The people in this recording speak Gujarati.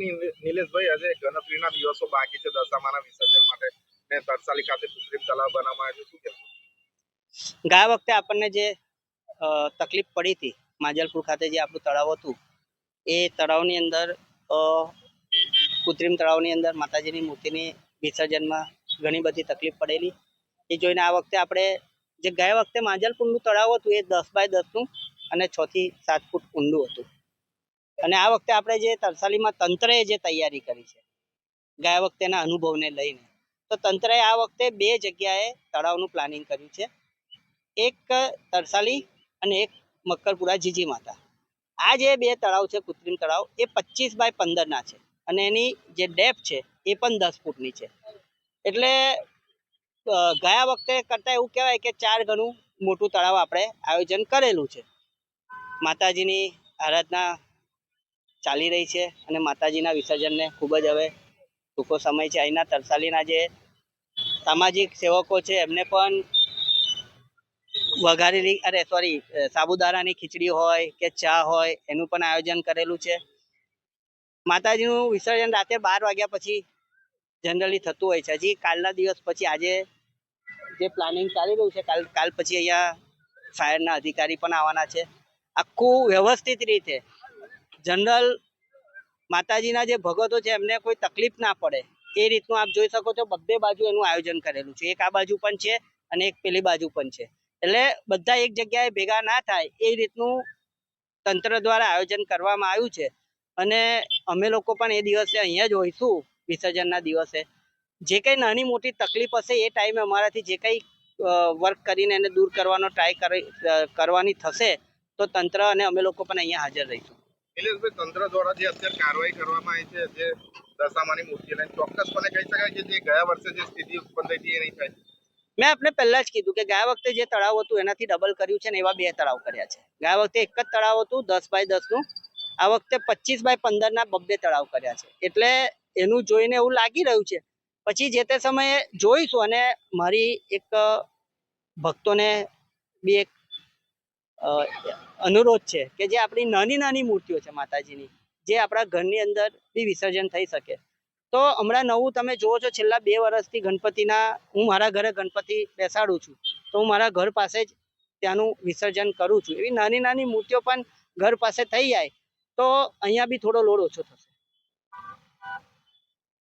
નિલે- નિલેશભાઈ, આજે ગણતરીના દિવસો બાકી છે દશામાના વિસર્જન માટે. ને તરસાલી ખાતે કૃત્રિમ તળાવ બનાવવામાં આવ્યું શું કહેવું? ગયા વખતે આપણને જે તકલીફ પડી હતી, માજલપુર ખાતે જે આપણું તળાવ હતું, એ તળાવની અંદર કૃત્રિમ તળાવની અંદર માતાજીની મૂર્તિની વિસર્જનમાં ઘણી બધી તકલીફ પડેલી. એ જોઈને આ વખતે આપણે, જે ગયા વખતે માજલપુરનું તળાવ હતું, એ દસ બાય દસનું અને છ થી સાત ફૂટ ઊંડું હતું. અને આ વખતે આપણે જે તરસાલીમાં તંત્રએ જે તૈયારી કરી છે, ગયા વખતેના અનુભવને લઈને, તો તંત્રએ આ વખતે બે જગ્યાએ તળાવનું પ્લાનિંગ કર્યું છે. એક તરસાલી અને એક મક્કરપુરા જીજી માતા. આ જે બે તળાવ છે, કૃત્રિમ તળાવ, એ પચીસ બાય પંદરના છે અને એની જે ડેપ છે, એ પણ દસ ફૂટની છે. એટલે ગયા વખતે કરતાં એવું કહેવાય કે ચાર ગણું મોટું તળાવ આપણે આયોજન કરેલું છે. માતાજીની આરાધના ચાલી રહી છે અને માતાજીના વિસર્જનને ખૂબ જ હવે ટૂંકો સમય છે. અહીંના તરસાલીના જે સામાજિક સેવકો છે, એમને પણ વઘારેલી, અરે સોરી સાબુદારાની ખીચડી હોય કે ચા હોય, એનું પણ આયોજન કરેલું છે. માતાજીનું વિસર્જન રાતે બાર વાગ્યા પછી જનરલી થતું હોય છે. હજી કાલના દિવસ પછી આજે જે પ્લાનિંગ ચાલી રહ્યું છે, કાલ કાલ પછી અહીંયા ફાયરના અધિકારી પણ આવવાના છે. આખું વ્યવસ્થિત રીતે જનરલ માતાજીના જે ભગતો છે, એમને કોઈ તકલીફ ના પડે. એ રીતનું આપ જોઈ શકો છો બબ્બે બાજુ એનું આયોજન કરેલું છે. એક આ બાજુ પણ છે અને એક પેલી બાજુ પણ છે. એટલે બધા એક જગ્યાએ ભેગા ના થાય એ રીતનું તંત્ર દ્વારા આયોજન કરવામાં આવ્યું છે. અને અમે લોકો પણ એ દિવસે અહીંયા જ હોઈશું, વિસર્જનના દિવસે. જે કંઈ નાની મોટી તકલીફ હશે એ ટાઈમે અમારાથી જે કંઈ વર્ક કરીને એને દૂર કરવાનો ટ્રાય કરી કરવાની થશે તો તંત્ર અને અમે લોકો પણ અહીંયા હાજર રહીશું. નિલેશભાઈ, તંત્ર દ્વારા જે અત્યારે કાર્યવાહી કરવામાં આવી છે, જે દશામાની મૂર્તિ લઈને ચોક્કસપણે કહી શકાય કે જે ગયા વર્ષે જે સ્થિતિ ઉત્પન્ન થઈ હતી એ નહીં થાય. મેં આપને પહેલા જ કીધું કે ગયા વખતે જે તળાવ હતું એનાથી ડબલ કર્યું છે ને એવા બે તળાવ કર્યા છે. ગયા વખતે એક જ તળાવ હતું, દસ બાય દસનું આ વખતે પચીસ બાય પંદરના બબ્બે તળાવ કર્યા છે. એટલે એનું જોઈને એવું લાગી રહ્યું છે. પછી જે તે સમયે જોઈશું અને મારી એક ભક્તોને, બી એક અનુરોધ છે કે જે આપણી નાની નાની મૂર્તિઓ છે માતાજીની, જે આપણા ઘરની અંદર બી વિસર્જન થઈ શકે. તો હમણાં નવું તમે જુઓ છો, છેલ્લા બે વર્ષથી ગણપતિના, હું મારા ઘરે ગણપતિ બેસાડું છું, તો હું મારા ઘર પાસે જ ત્યાંનું વિસર્જન કરું છું. એવી નાની નાની મૂર્તિઓ પણ ઘર પાસે થઈ જાય, તો અહીંયા બી થોડો લોડ ઓછો થશે.